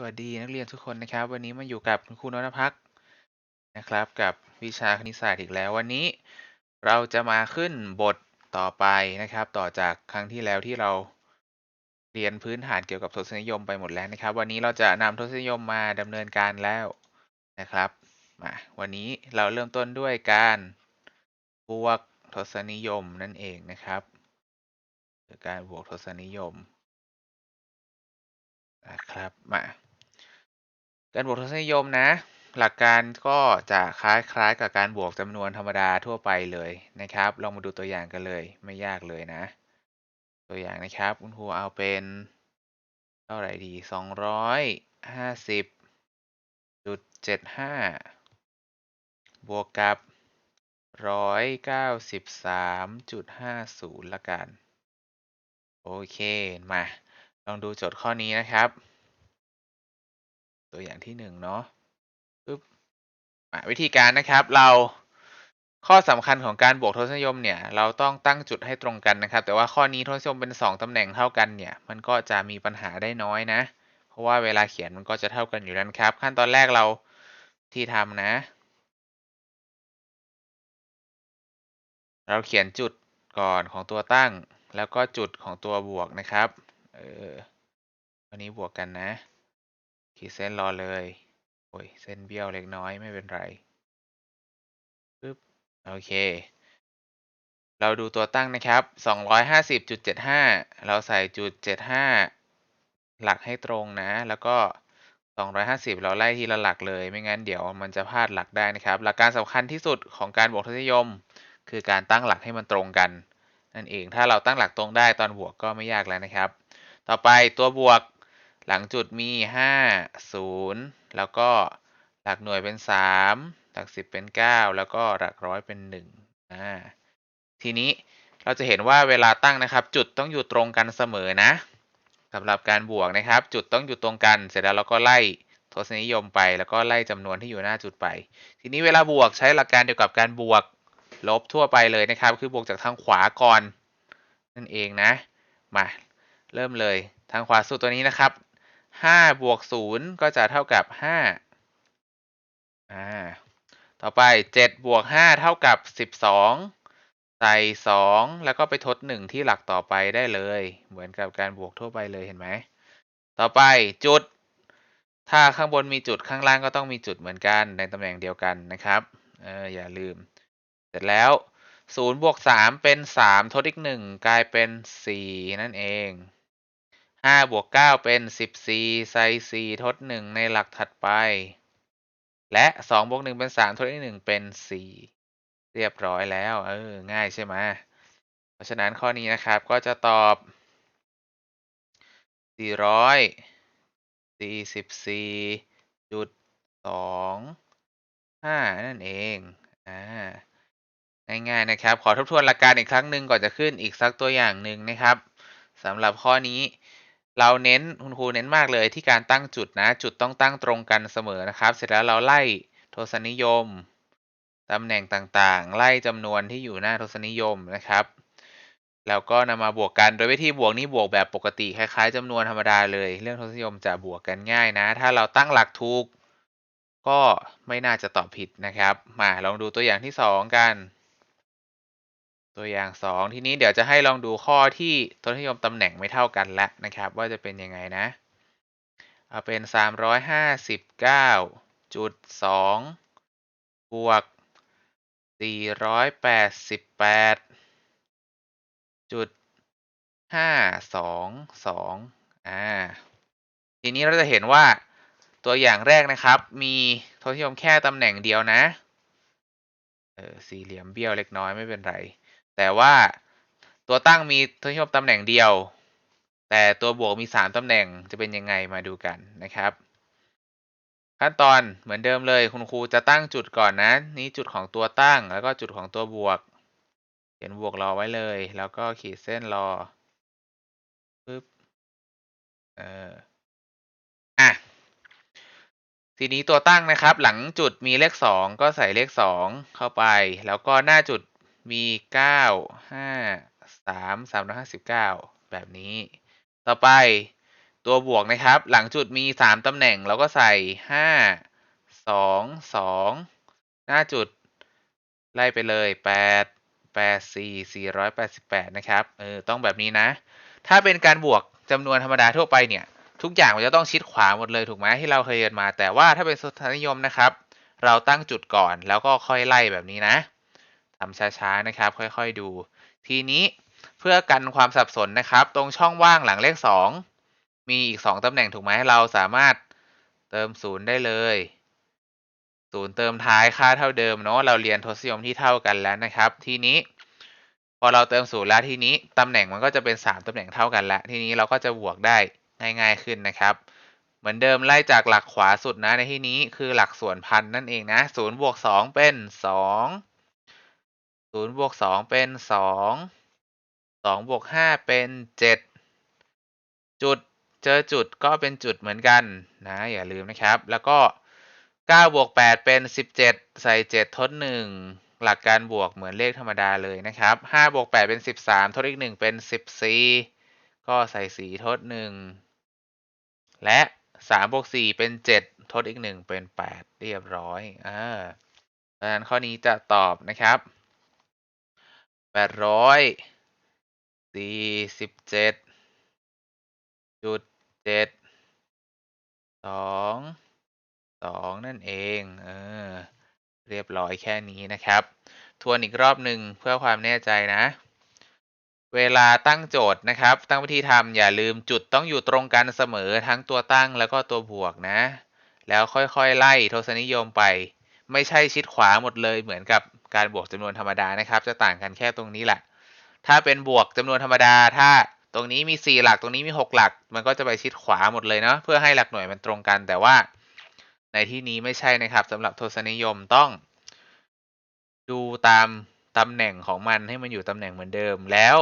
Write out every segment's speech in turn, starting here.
สวัสดีนักเรียนทุกคนนะครับ วันนี้มาอยู่กับคุณครูนนพักนะครับ กับวิชาคณิตศาสตร์อีกแล้ววันนี้ เราจะมาขึ้นบทต่อไปนะครับ ต่อจากครั้งที่แล้วที่เราเรียนพื้นฐานเกี่ยวกับทศนิยมไปหมดแล้วนะครับ วันนี้เราจะนำทศนิยมมาดำเนินการแล้วนะครับมาวันนี้เราเริ่มต้นด้วยการบวกทศนิยมนั่นเองนะครับการบวกทศนิยมนะครับมา การบวกทศนิยมนะ หลักการก็จะคล้ายๆกับการบวกจำนวนธรรมดาทั่วไปเลยนะครับ ลองมาดูตัวอย่างกันเลยไม่ยากเลยนะ ตัวอย่างนะครับ คุณครูเอาเป็นเท่าไหร่ดีสองร้อยห้าสิบจุดเจ็ดห้าบวกกับร้อยเก้าสิบสามจุดห้าศูนย์ละกัน โอเค มา ลองดูโจทย์ข้อนี้นะครับ ตัวอย่างที่หนึ่งเนาะปึ๊บอะวิธีการนะครับเราข้อสำคัญของการบวกทศนิยมเนี่ยเราต้องตั้งจุดให้ตรงกันนะครับ แต่ว่าข้อนี้ทศนิยมเป็นสองตำแหน่งเท่ากันเนี่ย มันก็จะมีปัญหาได้น้อยนะ เพราะว่าเวลาเขียนมันก็จะเท่ากันอยู่แล้วครับ ขั้นตอนแรกเราที่ทำนะ เราเขียนจุดก่อนของตัวตั้ง แล้วก็จุดของตัวบวกนะครับ เอออันนี้บวกกันนะ ขีดเส้นรอเลย โอ้ย เส้นเบี้ยวเล็กน้อยไม่เป็นไรปึ๊บโอเค เราดูตัวตั้งนะครับ 250.75 เราใส่จุด75 หลักให้ตรงนะ แล้วก็ 250 เราไล่ทีละหลักเลย ไม่งั้นเดี๋ยวมันจะพลาดหลักได้นะครับ หลักการสำคัญที่สุดของการบวกทศนิยม คือการตั้งหลักให้มันตรงกัน นั่นเอง ถ้าเราตั้งหลักตรงได้ตอนบวกก็ไม่ยากแล้วนะครับ ต่อไปตัวบวก หลังจุดมี 5 0 แล้วก็หลักหน่วยเป็น 3 หลัก 10 เป็น 9 แล้วก็หลักร้อยเป็น1อ่าทีนี้เราจะเห็นว่าเวลาตั้งนะครับ จุดต้องอยู่ตรงกันเสมอนะสำหรับการบวกนะครับ จุดต้องอยู่ตรงกัน เสร็จแล้วเราก็ไล่ทศนิยมไป แล้วก็ไล่จำนวนที่อยู่หน้าจุดไป ทีนี้เวลาบวกใช้หลักการเดียวกับการบวกลบทั่วไปเลยนะครับ คือบวกจากทางขวาก่อน นั่นเองนะ มา เริ่มเลยทางขวาสุดตัวนี้นะครับ ห้าบวกศูนย์ก็จะเท่ากับห้าอ่าต่อไปเจ็ดบวกห้าเท่ากับสิบสองใส่สองแล้วก็ไปทดหนึ่งที่หลักต่อไปได้เลย เหมือนกับการบวกทั่วไปเลยเห็นไหมต่อไปจุด ถ้าข้างบนมีจุดข้างล่างก็ต้องมีจุดเหมือนกันในตำแหน่งเดียวกันนะครับเอออย่าลืม เสร็จแล้วศูนย์บวกสามเป็นสามทดอีกหนึ่งกลายเป็นสี่นั่นเอง ห้าบวกเก้าเป็นสิบสี่ใส่สี่ทดหนึ่งในหลักถัดไป และสองบวกหนึ่งเป็นสามทดอีกหนึ่งเป็นสี่เรียบร้อยแล้ว เออ ง่ายใช่ไหมเพราะฉะนั้นข้อนี้นะครับก็จะตอบสี่ร้อยสี่สิบสี่จุดสองห้านั่นเอง อ่าง่ายๆนะครับ ขอทบทวนหลักการอีกครั้งหนึ่งก่อนจะขึ้นอีกสักตัวอย่างหนึ่งนะครับสำหรับข้อนี้ เราเน้นคุณครูเน้นมากเลยที่การตั้งจุดนะ จุดต้องตั้งตรงกันเสมอนะครับ เสร็จแล้วเราไล่ทศนิยมตำแหน่งต่างๆ ไล่จำนวนที่อยู่หน้าทศนิยมนะครับ แล้วก็นำมาบวกกันโดยวิธีบวกนี้บวกแบบปกติคล้ายๆจำนวนธรรมดาเลย เรื่องทศนิยมจะบวกกันง่ายนะ ถ้าเราตั้งหลักถูกก็ไม่น่าจะตอบผิดนะครับ มาลองดูตัวอย่างที่สองกัน ตัวอย่างสองทีนี้เดี๋ยวจะให้ลองดูข้อที่ทศนิยมตำแหน่งไม่เท่ากันล้วนะครับ ว่าจะเป็นยังไงนะ เอาเป็นสามร้อยห้าสิบเก้าจุดสองบวกสี่ร้อยแปดสิบแปดจุดห้าสองสองอ่าทีนี้เราจะเห็นว่าตัวอย่างแรกนะครับ มีทศนิยมแค่ตำแหน่งเดียวนะเออสี่เหลี่ยมเบี้ยวเล็กน้อยไม่เป็นไร แต่ว่าตัวตั้งมีทศนิยมตำแหน่งเดียว แต่ตัวบวกมีสามตำแหน่งจะเป็นยังไงมาดูกันนะครับ ขั้นตอนเหมือนเดิมเลยคุณครูจะตั้งจุดก่อนนะ นี้จุดของตัวตั้งแล้วก็จุดของตัวบวก เขียนบวกรอไว้เลย แล้วก็ขีดเส้นรอปึ๊บเอออะทีนี้ตัวตั้งนะครับ หลังจุดมีเลขสองก็ใส่เลขสองเข้าไป แล้วก็หน้าจุด มีเก้าห้าสามสามร้อยห้าสิบเก้าแบบนี้ ต่อไปตัวบวกนะครับ หลังจุดมีสามตำแหน่งเราก็ใส่ห้าสองสองหน้าจุด ไล่ไปเลยแปดแปดสี่สี่ร้อยแปดสิบแปดนะครับ เออ ต้องแบบนี้นะ ถ้าเป็นการบวกจำนวนธรรมดาทั่วไปเนี่ย ทุกอย่างมันจะต้องชิดขวาหมดเลยถูกไหมที่เราเคยเรียนมา แต่ว่าถ้าเป็นทศนิยมนะครับ เราตั้งจุดก่อนแล้วก็ค่อยไล่แบบนี้นะ ทำช้าๆนะครับ ค่อยๆดู ทีนี้เพื่อกันความสับสนนะครับ ตรงช่องว่างหลังเลขสองมีอีกสองตำแหน่งถูกไหมเราสามารถเติมศูนย์ได้เลยศูนย์เติมท้ายค่าเท่าเดิมเนาะเราเรียนทศนิยมที่เท่ากันแล้วนะครับ ทีนี้ พอเราเติมศูนย์แล้วทีนี้ตำแหน่งมันก็จะเป็นสามตำแหน่งเท่ากันแล้ว ทีนี้เราก็จะบวกได้ง่าย ๆขึ้นนะครับ เหมือนเดิมไล่จากหลักขวาสุดนะในที่นี้คือหลักส่วนพันนั่นเองนะศูนย์บวกสองเป็นสอง ศูนย์บวกสองเป็นสองสองบวกห้าเป็นเจ็ดจุดเจอจุดก็เป็นจุดเหมือนกันนะอย่าลืมนะครับ แล้วก็เก้าบวกแปดเป็นสิบเจ็ดใส่เจ็ดทดหนึ่งหลักการบวกเหมือนเลขธรรมดาเลยนะครับห้าบวกแปดเป็นสิบสามทดอีกหนึ่งเป็นสิบสี่ก็ใส่สี่ทดหนึ่งและสามบวกสี่เป็นเจ็ดทดอีกหนึ่งเป็นแปดเรียบร้อยอ่าเพราะฉะนั้นข้อนี้จะตอบนะครับ ดร้อยสี่สิบเจ็ดจุดเจ็ดสองสองนั่นเองเออเรียบร้อยแค่นี้นะครับ ทวนอีกรอบหนึ่งเพื่อความแน่ใจนะ เวลาตั้งโจทย์นะครับ ตั้งวิธีทำอย่าลืมจุดต้องอยู่ตรงกันเสมอทั้งตัวตั้งแล้วก็ตัวบวกนะ แล้วค่อยๆไล่ทศนิยมไป ไม่ใช่ชิดขวาหมดเลยเหมือนกับ การบวกจำนวนธรรมดานะครับ จะต่างกันแค่ตรงนี้แหละ ถ้าเป็นบวกจำนวนธรรมดา ถ้าตรงนี้มี 4 หลักตรงนี้มี 6 หลัก มันก็จะไปชิดขวาหมดเลยเนาะเพื่อให้หลักหน่วยมันตรงกัน แต่ว่าในที่นี้ไม่ใช่นะครับสำหรับทศนิยมต้อง ดูตามตำแหน่งของมันให้มันอยู่ตำแหน่งเหมือนเดิมแล้ว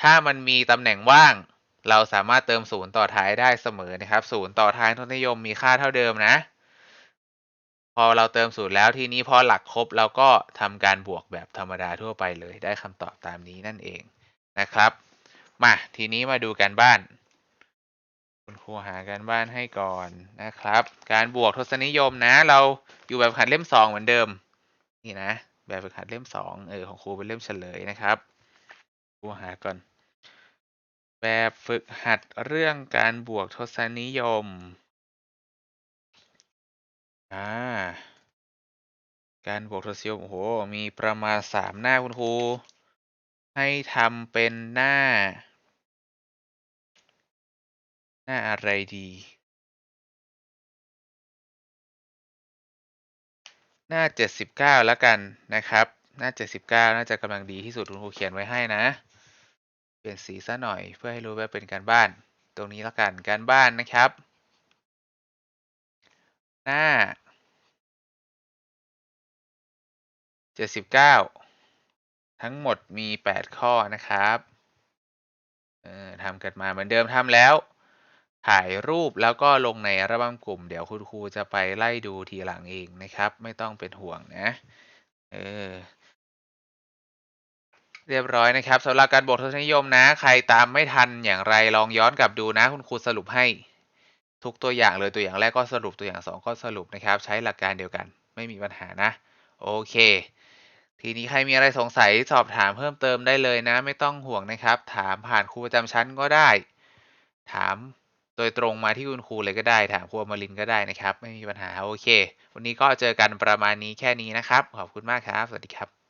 ถ้ามันมีตำแหน่งว่าง เราสามารถเติมศูนย์ต่อท้ายได้เสมอนะครับศูนย์ต่อท้ายทศนิยมมีค่าเท่าเดิมนะ พอเราเติมศูนย์แล้วทีนี้พอหลักครบเราก็ทำการบวกแบบธรรมดาทั่วไปเลยได้คำตอบตามนี้นั่นเองนะครับ มาทีนี้มาดูการบ้าน คุณครูหาการบ้านให้ก่อนนะครับ การบวกทศนิยมนะ เราอยู่แบบหัดเล่มสองเหมือนเดิมนี่นะ แบบฝึกหัดเล่มสองเออของครูเป็นเล่มเฉลยนะครับครูหาก่อน แบบฝึกหัดเรื่องการบวกทศนิยม อ่า การบวกทศนิยมโอ้โห มีประมาณสามหน้าคุณครู ให้ทำเป็นหน้า หน้าอะไรดี หน้าเจ็ดสิบเก้าแล้วกันนะครับ หน้าเจ็ดสิบเก้าน่าจะกำลังดีที่สุดคุณครูเขียนไว้ให้นะ เปลี่ยนสีซะหน่อยเพื่อให้รู้ว่าเป็นการบ้าน ตรงนี้แล้วกัน การบ้านนะครับหน้า เจ็ดสิบเก้าทั้งหมดมีแปดข้อนะครับเออทำกันมาเหมือนเดิมทำแล้ว ถ่ายรูปแล้วก็ลงในอัลบั้มกลุ่ม เดี๋ยวคุณครูจะไปไล่ดูทีหลังเองนะครับ ไม่ต้องเป็นห่วงนะเออเรียบร้อยนะครับสำหรับการบวกทศนิยมนะ ใครตามไม่ทันอย่างไรลองย้อนกลับดูนะ คุณครูสรุปให้ทุกตัวอย่างเลยตัวอย่างแรกก็สรุปตัวอย่างสองก็สรุปนะครับ ใช้หลักการเดียวกัน ไม่มีปัญหานะ โอเค ทีนี้ใครมีอะไรสงสัยสอบถามเพิ่มเติมได้เลยนะ ไม่ต้องห่วงนะครับ ถามผ่านครูประจำชั้นก็ได้ ถามโดยตรงมาที่คุณครูเลยก็ได้ ถามครูอมรินก็ได้นะครับ ไม่มีปัญหาโอเค วันนี้ก็เจอกันประมาณนี้แค่นี้นะครับ ขอบคุณมากครับ สวัสดีครับ